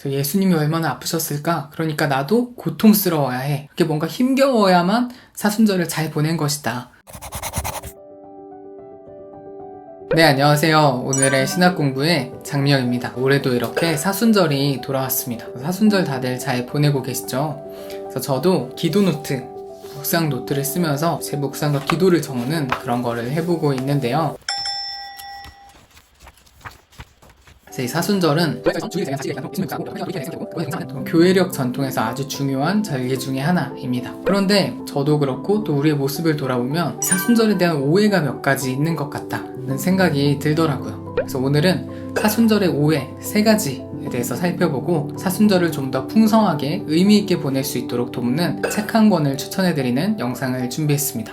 그래서 예수님이 얼마나 아프셨을까? 그러니까 나도 고통스러워야 해. 그게 뭔가 힘겨워야만 사순절을 잘 보낸 것이다. 네, 안녕하세요. 오늘의 신학 공부의 장미영입니다. 올해도 이렇게 사순절이 돌아왔습니다. 사순절 다들 잘 보내고 계시죠? 그래서 저도 기도 노트, 묵상 노트를 쓰면서 제 묵상과 기도를 적는 그런 거를 해보고 있는데요. 그래서 이 사순절은 교회력 전통에서 아주 중요한 절기 중의 하나입니다. 그런데 저도 그렇고 또 우리의 모습을 돌아보면 사순절에 대한 오해가 몇 가지 있는 것 같다는 생각이 들더라고요. 그래서 오늘은 사순절의 오해 세 가지에 대해서 살펴보고 사순절을 좀 더 풍성하게 의미 있게 보낼 수 있도록 돕는 책 한 권을 추천해드리는 영상을 준비했습니다.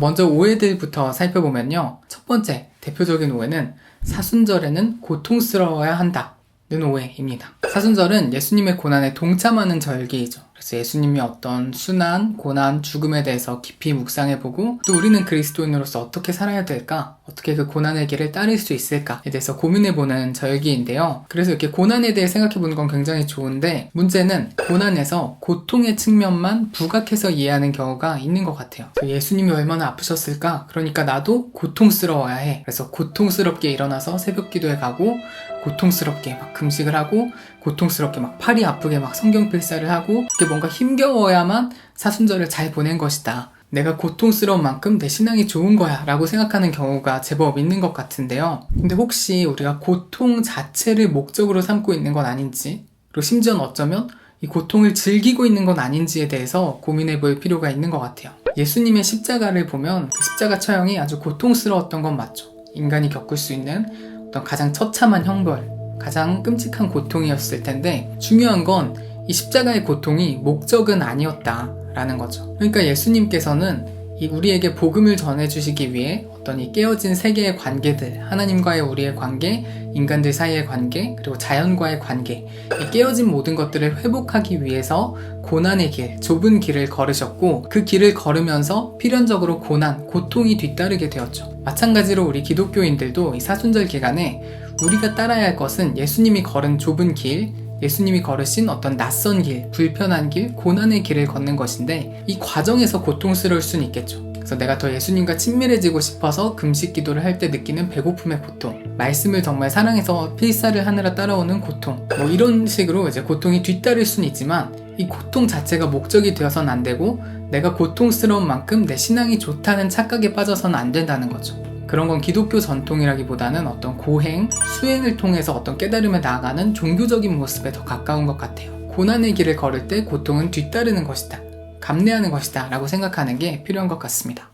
먼저 오해들부터 살펴보면요. 첫 번째 대표적인 오해는 사순절에는 고통스러워야 한다 는 오해입니다. 사순절은 예수님의 고난에 동참하는 절기이죠. 그래서 예수님이 어떤 순환, 고난, 죽음에 대해서 깊이 묵상해보고 또 우리는 그리스도인으로서 어떻게 살아야 될까? 어떻게 그 고난의 길을 따를 수 있을까에 대해서 고민해보는 절기인데요. 그래서 이렇게 고난에 대해 생각해보는 건 굉장히 좋은데 문제는 고난에서 고통의 측면만 부각해서 이해하는 경우가 있는 것 같아요. 예수님이 얼마나 아프셨을까? 그러니까 나도 고통스러워야 해. 그래서 고통스럽게 일어나서 새벽 기도에 가고 고통스럽게 막 금식을 하고 고통스럽게 막 팔이 아프게 막 성경 필사를 하고 그게 뭔가 힘겨워야만 사순절을 잘 보낸 것이다. 내가 고통스러운 만큼 내 신앙이 좋은 거야 라고 생각하는 경우가 제법 있는 것 같은데요. 근데 혹시 우리가 고통 자체를 목적으로 삼고 있는 건 아닌지, 그리고 심지어는 어쩌면 이 고통을 즐기고 있는 건 아닌지에 대해서 고민해 볼 필요가 있는 것 같아요. 예수님의 십자가를 보면 그 십자가 처형이 아주 고통스러웠던 건 맞죠. 인간이 겪을 수 있는 어떤 가장 처참한 형벌, 가장 끔찍한 고통이었을 텐데 중요한 건 이 십자가의 고통이 목적은 아니었다라는 거죠. 그러니까 예수님께서는 이 우리에게 복음을 전해주시기 위해 어떤 이 깨어진 세계의 관계들, 하나님과의 우리의 관계, 인간들 사이의 관계, 그리고 자연과의 관계, 이 깨어진 모든 것들을 회복하기 위해서 고난의 길, 좁은 길을 걸으셨고, 그 길을 걸으면서 필연적으로 고난, 고통이 뒤따르게 되었죠. 마찬가지로 우리 기독교인들도 이 사순절 기간에 우리가 따라야 할 것은 예수님이 걸은 좁은 길, 예수님이 걸으신 어떤 낯선 길, 불편한 길, 고난의 길을 걷는 것인데 이 과정에서 고통스러울 수는 있겠죠. 그래서 내가 더 예수님과 친밀해지고 싶어서 금식 기도를 할 때 느끼는 배고픔의 고통, 말씀을 정말 사랑해서 필사를 하느라 따라오는 고통, 뭐 이런 식으로 이제 고통이 뒤따를 수는 있지만 이 고통 자체가 목적이 되어서는 안 되고 내가 고통스러운 만큼 내 신앙이 좋다는 착각에 빠져서는 안 된다는 거죠. 그런 건 기독교 전통이라기보다는 어떤 고행, 수행을 통해서 어떤 깨달음에 나아가는 종교적인 모습에 더 가까운 것 같아요. 고난의 길을 걸을 때 고통은 뒤따르는 것이다. 감내하는 것이다. 라고 생각하는 게 필요한 것 같습니다.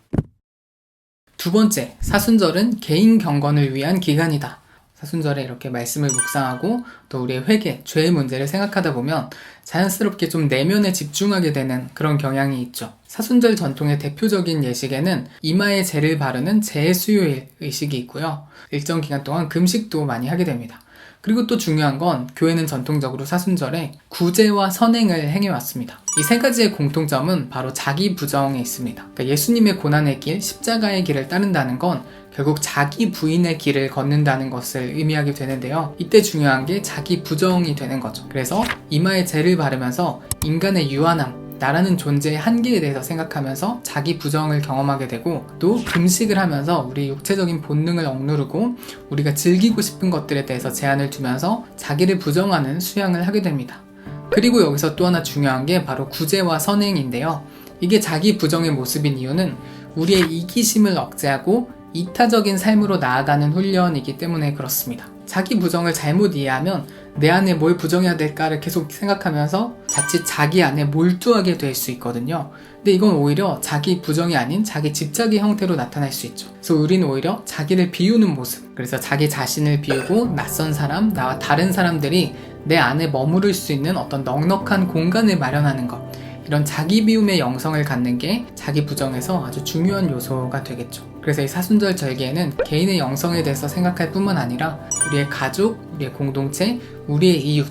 두 번째, 사순절은 개인 경건을 위한 기간이다. 사순절에 이렇게 말씀을 묵상하고 또 우리의 회개, 죄의 문제를 생각하다 보면 자연스럽게 좀 내면에 집중하게 되는 그런 경향이 있죠. 사순절 전통의 대표적인 예식에는 이마에 재를 바르는 재수요일 의식이 있고요. 일정 기간 동안 금식도 많이 하게 됩니다. 그리고 또 중요한 건 교회는 전통적으로 사순절에 구제와 선행을 행해왔습니다. 이 세 가지의 공통점은 바로 자기 부정에 있습니다. 그러니까 예수님의 고난의 길, 십자가의 길을 따른다는 건 결국 자기 부인의 길을 걷는다는 것을 의미하게 되는데요. 이때 중요한 게 자기 부정이 되는 거죠. 그래서 이마에 재를 바르면서 인간의 유한함, 나라는 존재의 한계에 대해서 생각하면서 자기 부정을 경험하게 되고 또 금식을 하면서 우리 육체적인 본능을 억누르고 우리가 즐기고 싶은 것들에 대해서 제한을 두면서 자기를 부정하는 수양을 하게 됩니다. 그리고 여기서 또 하나 중요한 게 바로 구제와 선행인데요. 이게 자기 부정의 모습인 이유는 우리의 이기심을 억제하고 이타적인 삶으로 나아가는 훈련이기 때문에 그렇습니다. 자기 부정을 잘못 이해하면 내 안에 뭘 부정해야 될까를 계속 생각하면서 자칫 자기 안에 몰두하게 될 수 있거든요. 근데 이건 오히려 자기 부정이 아닌 자기 집착의 형태로 나타날 수 있죠. 그래서 우리는 오히려 자기를 비우는 모습, 그래서 자기 자신을 비우고 낯선 사람, 나와 다른 사람들이 내 안에 머무를 수 있는 어떤 넉넉한 공간을 마련하는 것. 이런 자기 비움의 영성을 갖는 게 자기 부정에서 아주 중요한 요소가 되겠죠. 그래서 이 사순절 절기에는 개인의 영성에 대해서 생각할 뿐만 아니라 우리의 가족, 우리의 공동체, 우리의 이웃,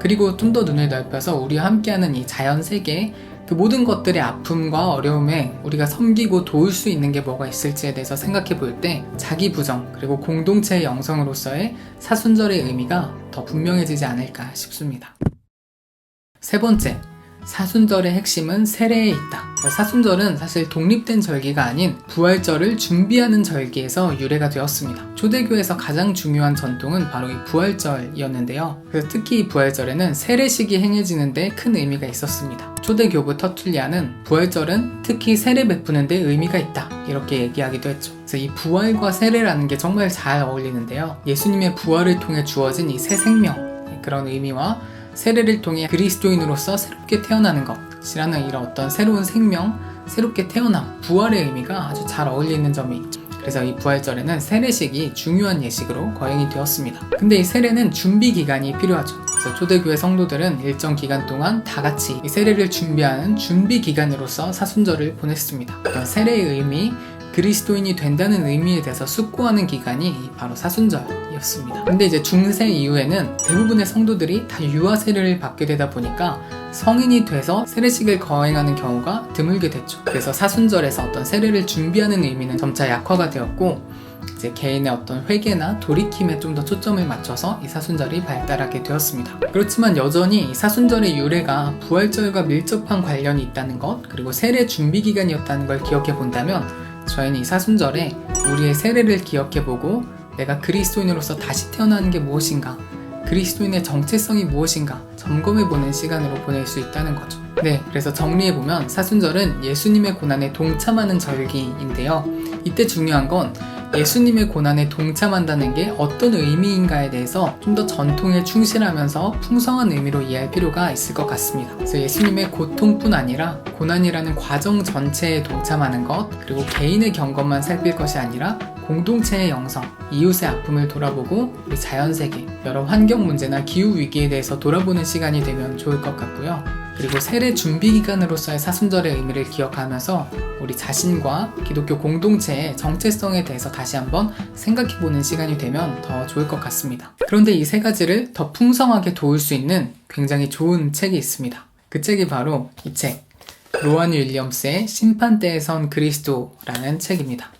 그리고 좀 더 눈을 넓혀서 우리와 함께하는 이 자연 세계, 그 모든 것들의 아픔과 어려움에 우리가 섬기고 도울 수 있는 게 뭐가 있을지에 대해서 생각해 볼 때 자기 부정 그리고 공동체의 영성으로서의 사순절의 의미가 더 분명해지지 않을까 싶습니다. 세 번째, 사순절의 핵심은 세례에 있다. 사순절은 사실 독립된 절기가 아닌 부활절을 준비하는 절기에서 유래가 되었습니다. 초대교회에서 가장 중요한 전통은 바로 이 부활절이었는데요. 그래서 특히 이 부활절에는 세례식이 행해지는데 큰 의미가 있었습니다. 초대교부 터툴리아는 부활절은 특히 세례 베푸는 데 의미가 있다. 이렇게 얘기하기도 했죠. 그래서 이 부활과 세례라는 게 정말 잘 어울리는데요. 예수님의 부활을 통해 주어진 이 새 생명, 그런 의미와 세례를 통해 그리스도인으로서 새롭게 태어나는 것이라는 이런 어떤 새로운 생명, 새롭게 태어남, 부활의 의미가 아주 잘 어울리는 점이 있죠. 그래서 이 부활절에는 세례식이 중요한 예식으로 거행이 되었습니다. 근데 이 세례는 준비 기간이 필요하죠. 그래서 초대교회 성도들은 일정 기간 동안 다 같이 이 세례를 준비하는 준비 기간으로서 사순절을 보냈습니다. 세례의 의미, 그리스도인이 된다는 의미에 대해서 숙고하는 기간이 바로 사순절이었습니다. 근데 이제 중세 이후에는 대부분의 성도들이 다 유아 세례를 받게 되다 보니까 성인이 돼서 세례식을 거행하는 경우가 드물게 됐죠. 그래서 사순절에서 어떤 세례를 준비하는 의미는 점차 약화가 되었고 이제 개인의 어떤 회개나 돌이킴에 좀 더 초점을 맞춰서 이 사순절이 발달하게 되었습니다. 그렇지만 여전히 사순절의 유래가 부활절과 밀접한 관련이 있다는 것, 그리고 세례 준비 기간이었다는 걸 기억해 본다면 저희는 이 사순절에 우리의 세례를 기억해보고 내가 그리스도인으로서 다시 태어나는 게 무엇인가, 그리스도인의 정체성이 무엇인가 점검해보는 시간으로 보낼 수 있다는 거죠. 네, 그래서 정리해보면 사순절은 예수님의 고난에 동참하는 절기인데요. 이때 중요한 건 예수님의 고난에 동참한다는 게 어떤 의미인가에 대해서 좀 더 전통에 충실하면서 풍성한 의미로 이해할 필요가 있을 것 같습니다. 그래서 예수님의 고통뿐 아니라 고난이라는 과정 전체에 동참하는 것, 그리고 개인의 경험만 살필 것이 아니라 공동체의 영성, 이웃의 아픔을 돌아보고 우리 자연세계, 여러 환경 문제나 기후 위기에 대해서 돌아보는 시간이 되면 좋을 것 같고요. 그리고 세례 준비 기간으로서의 사순절의 의미를 기억하면서 우리 자신과 기독교 공동체의 정체성에 대해서 다시 한번 생각해 보는 시간이 되면 더 좋을 것 같습니다. 그런데 이 세 가지를 더 풍성하게 도울 수 있는 굉장히 좋은 책이 있습니다. 그 책이 바로 이 책, 로안 윌리엄스의 심판대에 선 그리스도라는 책입니다.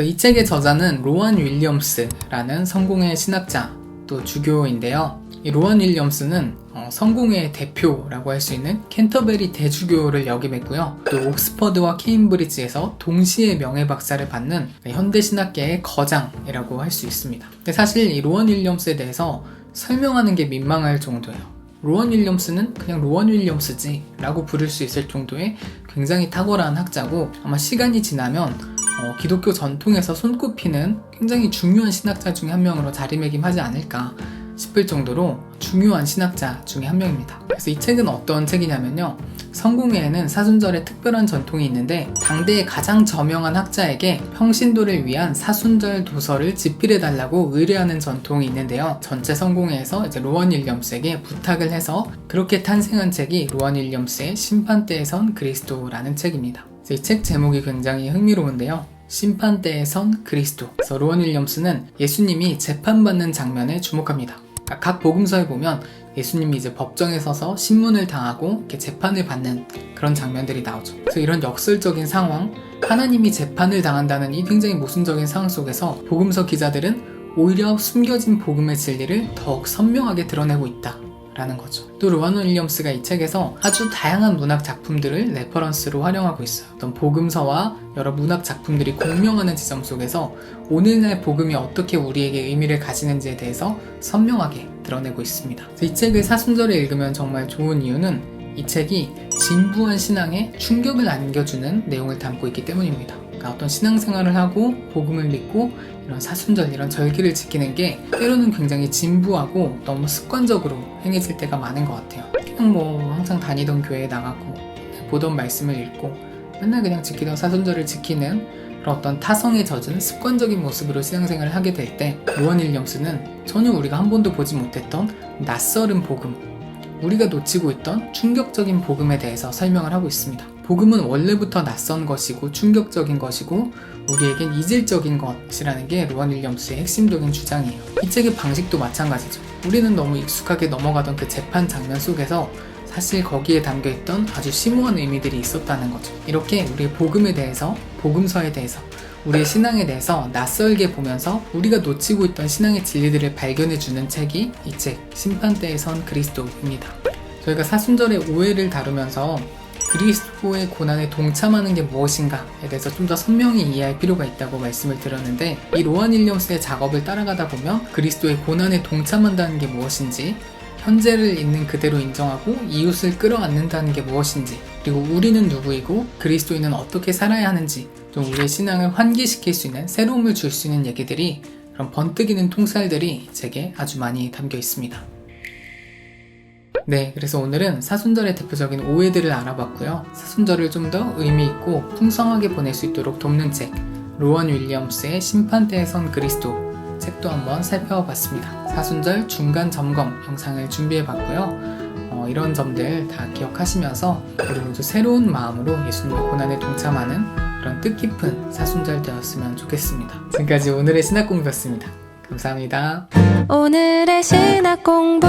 이 책의 저자는 로안 윌리엄스라는 성공의 신학자 또 주교인데요. 이 로안 윌리엄스는 어, 성공의 대표라고 할 수 있는 캔터베리 대주교를 역임했고요. 또 옥스퍼드와 케임브리지에서 동시에 명예박사를 받는 현대 신학계의 거장이라고 할 수 있습니다. 근데 사실 이 로안 윌리엄스에 대해서 설명하는 게 민망할 정도예요. 로원 윌리엄스는 그냥 로원 윌리엄스지 라고 부를 수 있을 정도의 굉장히 탁월한 학자고 아마 시간이 지나면 어, 기독교 전통에서 손꼽히는 굉장히 중요한 신학자 중에 한 명으로 자리매김하지 않을까 싶을 정도로 중요한 신학자 중에 한 명입니다. 그래서 이 책은 어떤 책이냐면요. 성공회에는 사순절의 특별한 전통이 있는데 당대의 가장 저명한 학자에게 평신도를 위한 사순절 도서를 집필해 달라고 의뢰하는 전통이 있는데요. 전체 성공회에서 이제 로원 윌리엄스에게 부탁을 해서 그렇게 탄생한 책이 로원 윌리엄스의 심판대에 선 그리스도라는 책입니다. 이 책 제목이 굉장히 흥미로운데요. 심판대에 선 그리스도. 그래서 로원 윌리엄스는 예수님이 재판받는 장면에 주목합니다. 각 복음서에 보면 예수님이 이제 법정에 서서 신문을 당하고 이렇게 재판을 받는 그런 장면들이 나오죠. 그래서 이런 역설적인 상황, 하나님이 재판을 당한다는 이 굉장히 모순적인 상황 속에서 복음서 기자들은 오히려 숨겨진 복음의 진리를 더욱 선명하게 드러내고 있다. 라는 거죠. 또 로완 윌리엄스가 이 책에서 아주 다양한 문학 작품들을 레퍼런스로 활용하고 있어요. 어떤 복음서와 여러 문학 작품들이 공명하는 지점 속에서 오늘날 복음이 어떻게 우리에게 의미를 가지는지에 대해서 선명하게 드러내고 있습니다. 이 책을 사순절에 읽으면 정말 좋은 이유는 이 책이 진부한 신앙에 충격을 안겨주는 내용을 담고 있기 때문입니다. 그러니까 어떤 신앙생활을 하고 복음을 믿고 이런 사순절 이런 절기를 지키는 게 때로는 굉장히 진부하고 너무 습관적으로 행해질 때가 많은 것 같아요. 그냥 뭐 항상 다니던 교회에 나가고 보던 말씀을 읽고 맨날 그냥 지키던 사순절을 지키는 그런 어떤 타성에 젖은 습관적인 모습으로 신앙생활을 하게 될때 윌리엄스는 전혀 우리가 한 번도 보지 못했던 낯설은 복음 우리가 놓치고 있던 충격적인 복음에 대해서 설명을 하고 있습니다. 복음은 원래부터 낯선 것이고 충격적인 것이고 우리에겐 이질적인 것이라는 게 로안 윌리엄스의 핵심적인 주장이에요. 이 책의 방식도 마찬가지죠. 우리는 너무 익숙하게 넘어가던 그 재판 장면 속에서 사실 거기에 담겨있던 아주 심오한 의미들이 있었다는 거죠. 이렇게 우리의 복음에 대해서, 복음서에 대해서, 우리의 신앙에 대해서 낯설게 보면서 우리가 놓치고 있던 신앙의 진리들을 발견해주는 책이 이 책, 심판대에 선 그리스도입니다. 저희가 사순절의 오해를 다루면서 그리스도의 고난에 동참하는 게 무엇인가에 대해서 좀 더 선명히 이해할 필요가 있다고 말씀을 드렸는데 이 로한 윌리엄스의 작업을 따라가다 보면 그리스도의 고난에 동참한다는 게 무엇인지 현재를 있는 그대로 인정하고 이웃을 끌어안는다는 게 무엇인지 그리고 우리는 누구이고 그리스도인은 어떻게 살아야 하는지 좀 우리의 신앙을 환기시킬 수 있는 새로움을 줄 수 있는 얘기들이 그런 번뜩이는 통살들이 제게 아주 많이 담겨 있습니다. 네, 그래서 오늘은 사순절의 대표적인 오해들을 알아봤고요. 사순절을 좀 더 의미 있고 풍성하게 보낼 수 있도록 돕는 책, 로원 윌리엄스의 심판대에 선 그리스도 책도 한번 살펴봤습니다. 사순절 중간 점검 영상을 준비해봤고요. 어, 이런 점들 다 기억하시면서 우리 모두 새로운 마음으로 예수님의 고난에 동참하는 그런 뜻깊은 사순절 되었으면 좋겠습니다. 지금까지 오늘의 신학 공부였습니다. 감사합니다. 오늘의 신학 공부